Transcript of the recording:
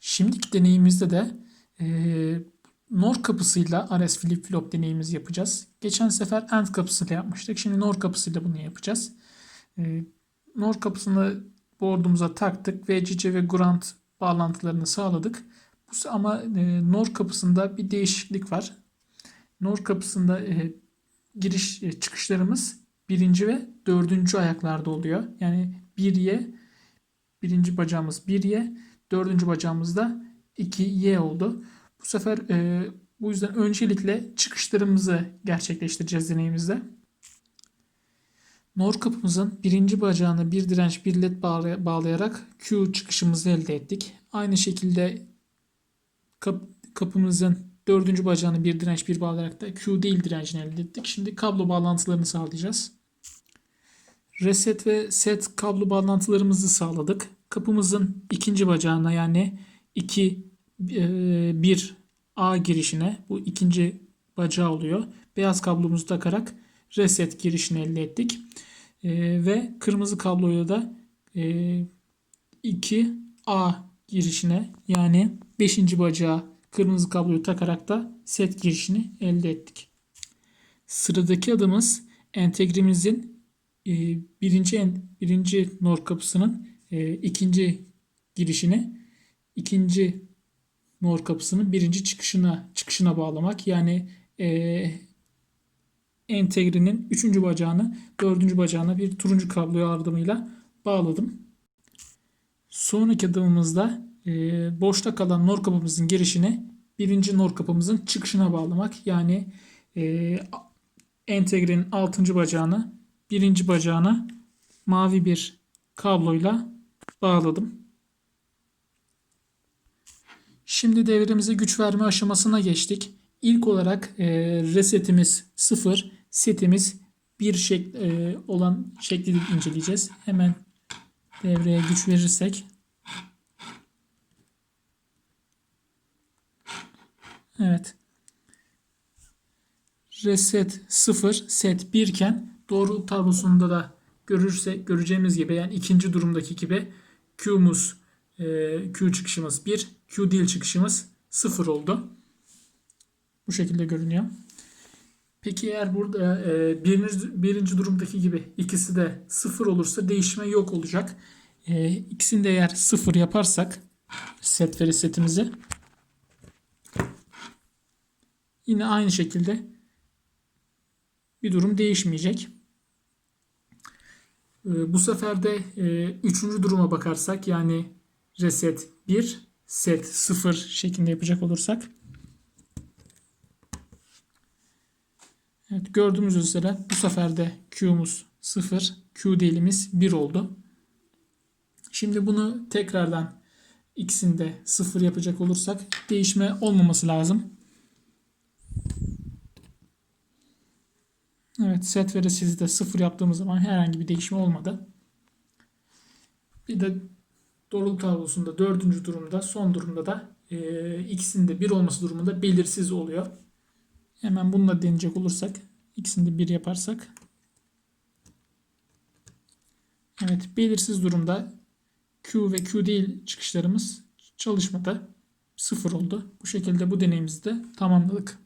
Şimdiki deneyimizde de e, NOR kapısıyla RS flip flop deneyimizi yapacağız. Geçen sefer AND kapısıyla yapmıştık. Şimdi NOR kapısıyla bunu yapacağız. E, NOR kapısını board'umuza taktık. VCC ve ground bağlantılarını sağladık. Bu ama e, NOR kapısında bir değişiklik var. NOR kapısında e, giriş e, çıkışlarımız birinci ve dördüncü ayaklarda oluyor. Yani 1Y birinci bacağımız 1Y dördüncü bacağımız da 2Y oldu. Bu sefer e, bu yüzden öncelikle çıkışlarımızı gerçekleştireceğiz deneyimizde. Nor kapımızın birinci bacağına bir direnç bir led bağlay- bağlayarak Q çıkışımızı elde ettik. Aynı şekilde kap- kapımızın dördüncü bacağına bir direnç bir bağlayarak da Q değil direncini elde ettik. Şimdi kablo bağlantılarını sağlayacağız. Reset ve set kablo bağlantılarımızı sağladık. Kapımızın ikinci bacağına yani 2 1 A girişine bu ikinci bacağı oluyor. Beyaz kablomuzu takarak reset girişini elde ettik. E, ve kırmızı kabloyla da e, 2 A girişine yani 5. bacağı kırmızı kabloyu takarak da set girişini elde ettik. Sıradaki adımız entegremizin e, birinci birinci NOR kapısının e, ikinci girişini ikinci NOR kapısının birinci çıkışına çıkışına bağlamak. Yani e, entegrenin üçüncü bacağını dördüncü bacağına bir turuncu kablo yardımıyla bağladım. Sonraki adımımızda e, boşta kalan NOR kapımızın girişini birinci NOR kapımızın çıkışına bağlamak. Yani e, entegrenin altıncı bacağını birinci bacağına mavi bir kabloyla bağladım. Şimdi devremize güç verme aşamasına geçtik. İlk olarak e, resetimiz 0, setimiz 1 şek e, olan şekli inceleyeceğiz. Hemen devreye güç verirsek Evet. Reset 0, set 1 iken doğru tablosunda da görürse göreceğimiz gibi yani ikinci durumdaki gibi Q'muz e, Q çıkışımız 1, Q değil çıkışımız 0 oldu. Bu şekilde görünüyor. Peki eğer burada e, birinci, birinci durumdaki gibi ikisi de 0 olursa değişme yok olacak. E, ikisini de eğer 0 yaparsak set ve resetimizi yine aynı şekilde bir durum değişmeyecek. E, bu sefer de e, üçüncü duruma bakarsak yani reset 1, set 0 şeklinde yapacak olursak Evet gördüğümüz üzere bu sefer de Q'muz 0, Q değilimiz 1 oldu. Şimdi bunu tekrardan ikisini de 0 yapacak olursak değişme olmaması lazım. Evet set ve reseti de 0 yaptığımız zaman herhangi bir değişme olmadı. Bir de doğruluk tablosunda dördüncü durumda son durumda da e, ikisinin de 1 olması durumunda belirsiz oluyor. Hemen bununla deneyecek olursak ikisini de 1 yaparsak Evet belirsiz durumda Q ve Q değil çıkışlarımız çalışmada 0 oldu. Bu şekilde bu deneyimizi de tamamladık.